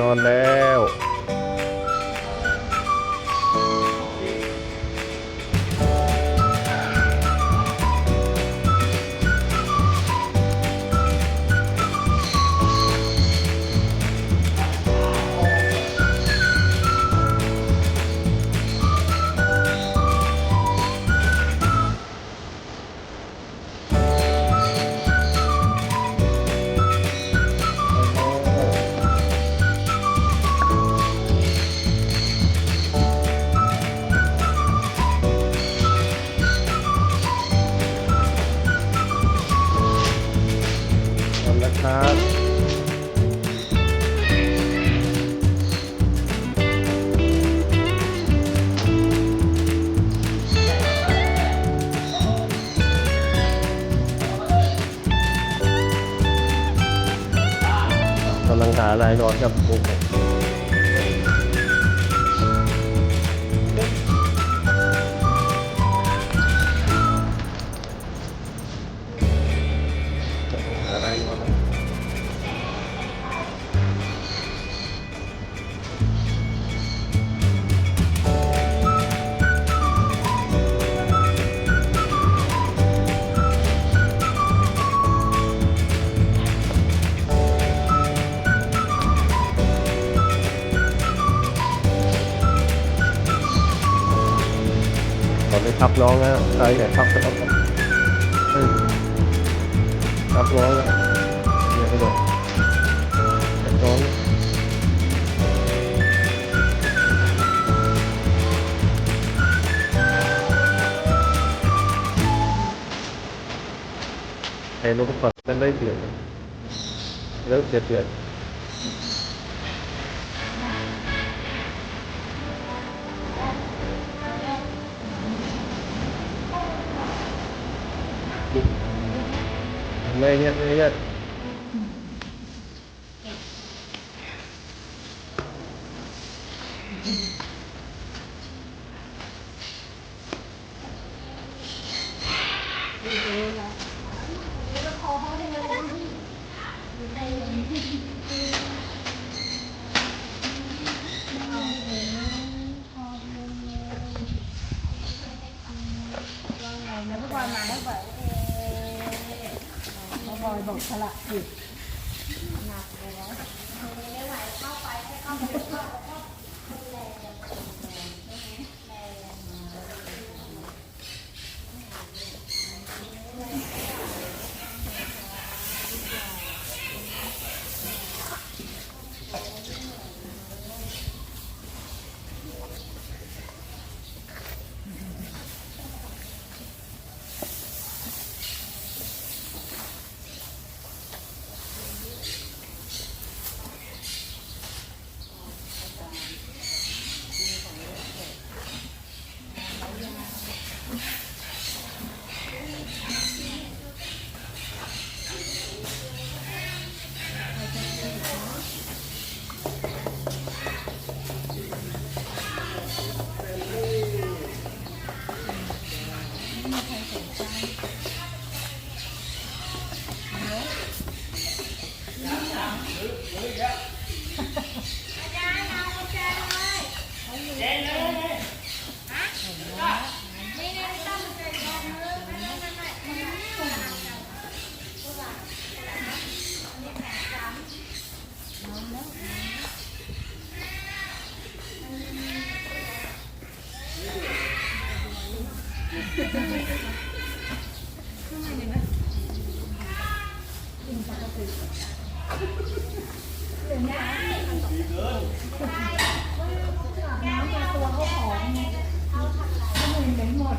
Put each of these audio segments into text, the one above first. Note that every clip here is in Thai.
นอนแล้ว ครับกำลังหาอะไรนอนกับปุ๊ก ทับน้องนะใครไหนพับก็ต้องเฮ้ยพับน้องนะเดี๋ยวไปดูพับน้องไอ้ลูกก่อนกันได้เดือนแล้วเดือนเดือน ไม่เนี่ยไม่เนี่ย แล้วพี่บอยมาได้บ่อยเอ๊ะ พี่บอย น้ำมาตัวเขาหอมเขาเหม็นเหม็นหมด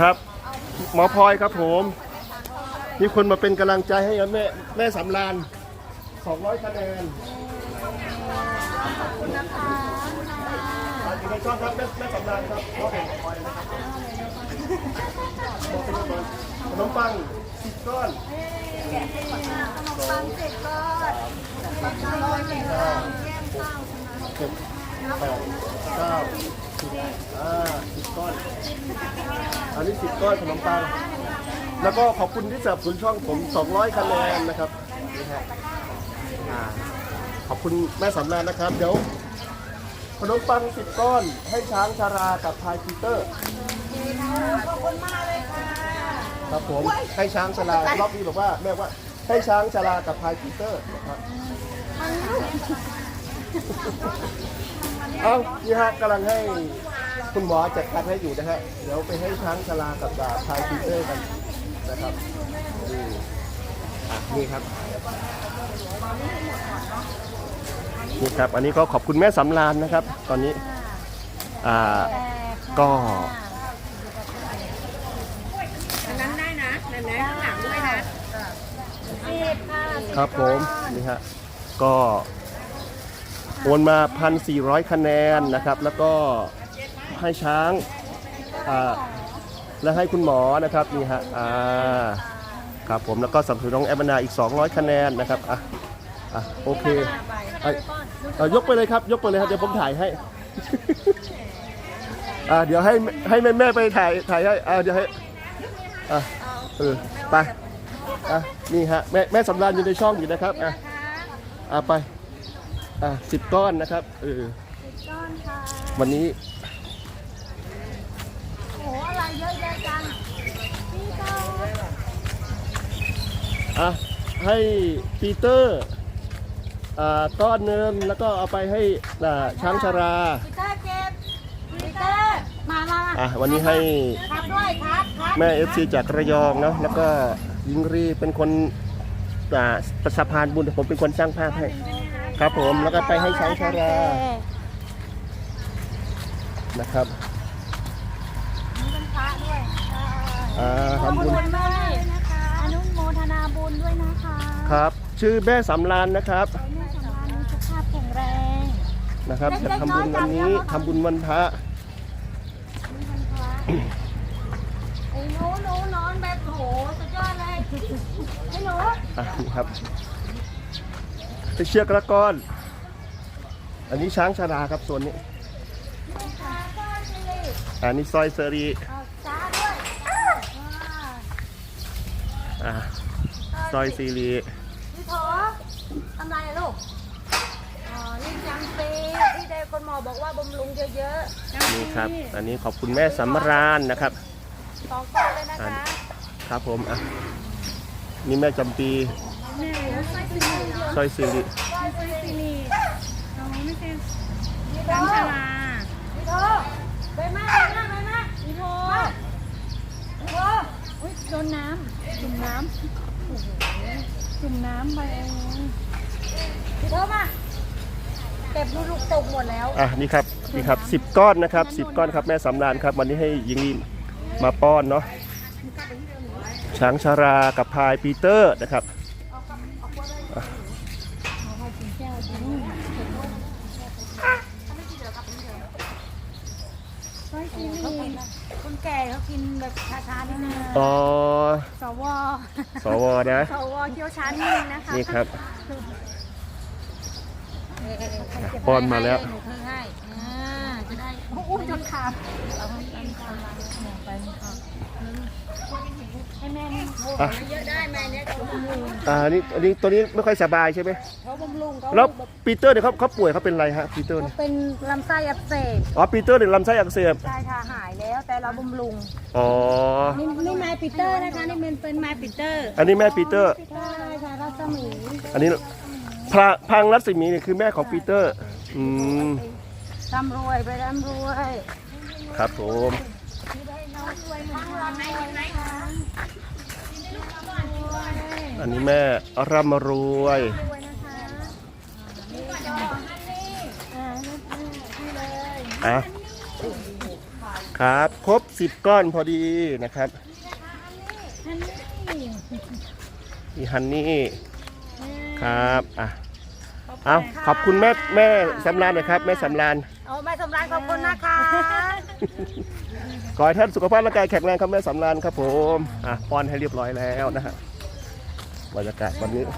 ครับ หมอพลอยครับผม มีคนมาเป็นกำลังใจให้แม่แม่สำราน200คะแนนอยู่ในช่องครับแม่แม่สำรานครับพ่อเป็นมอพลอยนะครับกเป็นก่อนขนมปังสิบก้อนฟังเสร็จก็ร้อยแก่ข้าวแก้มข้าวเจ็ดแปดเก้า อ่าสิบก้อน อันนี้สิบก้อนขนมปัง แล้วก็ขอบคุณที่สนับสนุนช่องผม 200คะแนนนะครับนี่ฮะอ่าขอบคุณแม่สำรานนะครับ เดี๋ยวขนมปัง10ก้อนให้ช้างชารากับพายปีเตอร์ ขอบคุณมากเลยค่ะครับผมให้ช้างชารารอบนี้บอกว่าแม่ว่าให้ช้างชารากับพายปีเตอร์นะครับ เอ้านี่ฮะกำลังให้คุณหมอจัดการให้อยู่นะฮะ เดี๋ยวไปให้ช้างชารากับดาพายปีเตอร์กันนะครับนี่อะนี่ครับ นี่ครับ อันนี้ก็ขอบคุณแม่สำรานนะครับ ตอนนี้ อ่า ก็ อันนั้นได้นะนั่นนะข้างหลังด้วยนะสิบค่ะครับผม นี่ฮะ ก็ โอนมา 1,400 คะแนนนะครับ แล้วก็ให้ช้างและให้คุณหมอนะครับนี่ฮะอ่าครับผมแล้วก็สำหรับน้องแอมนาอีก 200 คะแนนนะครับอะอะโอเคอะเอายกไปเลยครับ ยกไปเลยครับเดี๋ยวผมถ่ายให้อ่าเดี๋ยวให้ให้แม่แม่ไปถ่ายถ่ายให้อ่าเดี๋ยวให้อะเออไปอะนี่ฮะแม่แม่สำรานอยู่ในช่องอยู่นะครับอะอะไป อะสิบก้อนนะครับเออก้อนค่ะวันนี้โอ้โหอะไรเยอะแยะจังพี่ก็อะให้ปีเตอร์อ่าก้อนเนินแล้วก็เอาไปให้อ่าช้างชาราพีเตอร์เก็บพีเตอร์มามามาอะวันนี้ให้ครับด้วยครับครับแม่เอฟซีจากระยองเนาะแล้วก็ยิงรีเป็นคนอ่าประสะพานบุญแต่ผมเป็นคนสร้างภาพให้ ครับผมแล้วก็ไปให้ช้างชารานะครับนี่เป็นพระด้วยอ่าขอบทำบุคุญณมากเลยนะคะอนุโมทนาบุญด้วยนะคะครับ ชื่อแม่สำรานนะครับขอให้แม่สำราญมีสุขภาพแข็งแรงนะครับจะทำบุญวันนี้ทำบุญวันพระมีวันพระไอ้หนูหนูนอนแบบโหสุดยอดเลยไอ้หนูอะนี่ครับ เชือกละก้อน อันนี้ช้างชาดาครับส่วนนี้ขาก้อนสิริอันนี้ซอยเซรีเอาจ้าด้วยอ่าอ่าซอยซีรีพี่โถทำไรอะลูก อ๋อ นี่จังปีที่เดคนหมอบอกว่าบำรุงเยอะๆนี่ครับ อันนี้ขอบคุณแม่สำราญนะครับสองก้อนเลยนะคะ ครับผม อะ นี่แม่จำปี แม่ไส้สิริเหรอซอยซีรีไส้สิริอ๋อไม่ใช่จังชลาพี่โถไปมาไปมากไปมากพี่โถพี่โถอุ้ยโดนน้ำจุ่มน้ำโอ้โหจุ่มน้ำไปเองพี่โถมาเก็บลูกตกหมดแล้ว อะนี่ครับนี่ครับสิบก้อนนะครับสิบก้อนครับแม่สำราญครับวันนี้ให้ยิงลีมาป้อนเนาะช้างชารากับพายปีเตอร์นะครับ ไส้ซีรีคน แก่เขากินแบบช้าๆนิดนึงอ๋อสวสวนะ สวเคี้ยวช้านิดนึงนะคะนี่ครับเอ่อป้อนมาแล้วหนูถือให้อ่าจะได้อุ้ยจนขาดเอาให้อันกลางหนูไปค่ะให้แม่นี่โอ้อะเยอะได้แม่เนี่ยเขาบำรุงอ่านี่อันนี้ตัวนี้ไม่ค่อยสบายใช่ไหมเขาบำรุงเขาแล้วปีเตอร์เนี่ยเขาเขาป่วยเขาเป็นอะไรฮะปีเตอร์เนี่ยเป็นลำไส้อักเสบอ๋อปีเตอร์เนี่ยลำไส้อักเสบใช่ค่ะหาย แล้วแต่เราบำรุงอ๋อ นี่นี่ไม้ปีเตอร์นะคะนี่เป็นเป็นไม้ปีเตอร์อันนี้แม่ปีเตอร์ ใช่ค่ะรัศมีอันนี้พระพังรัศมีเนี่ยคือแม่ของปีเตอร์ อืม ร่ำรวยไปร่ำรวยครับผม อันนี้แม่ร่ำรวย อ่านี่นี่เลยอะ ครับ ครบ10ก้อนพอดีนะครับอันนี้มีฮันนี่ครับอะเอาขอบคุณแม่แม่สำรานหนะครับ แม่สำรานโอ้แม่สำรานขอบคุณนะคะขอให้ท่านสุขภาพร่างกายแข็งแรงครับแม่สำรานครับผมอะป้อนให้เรียบร้อยแล้วนะฮะบรรยากาศวันนี้เ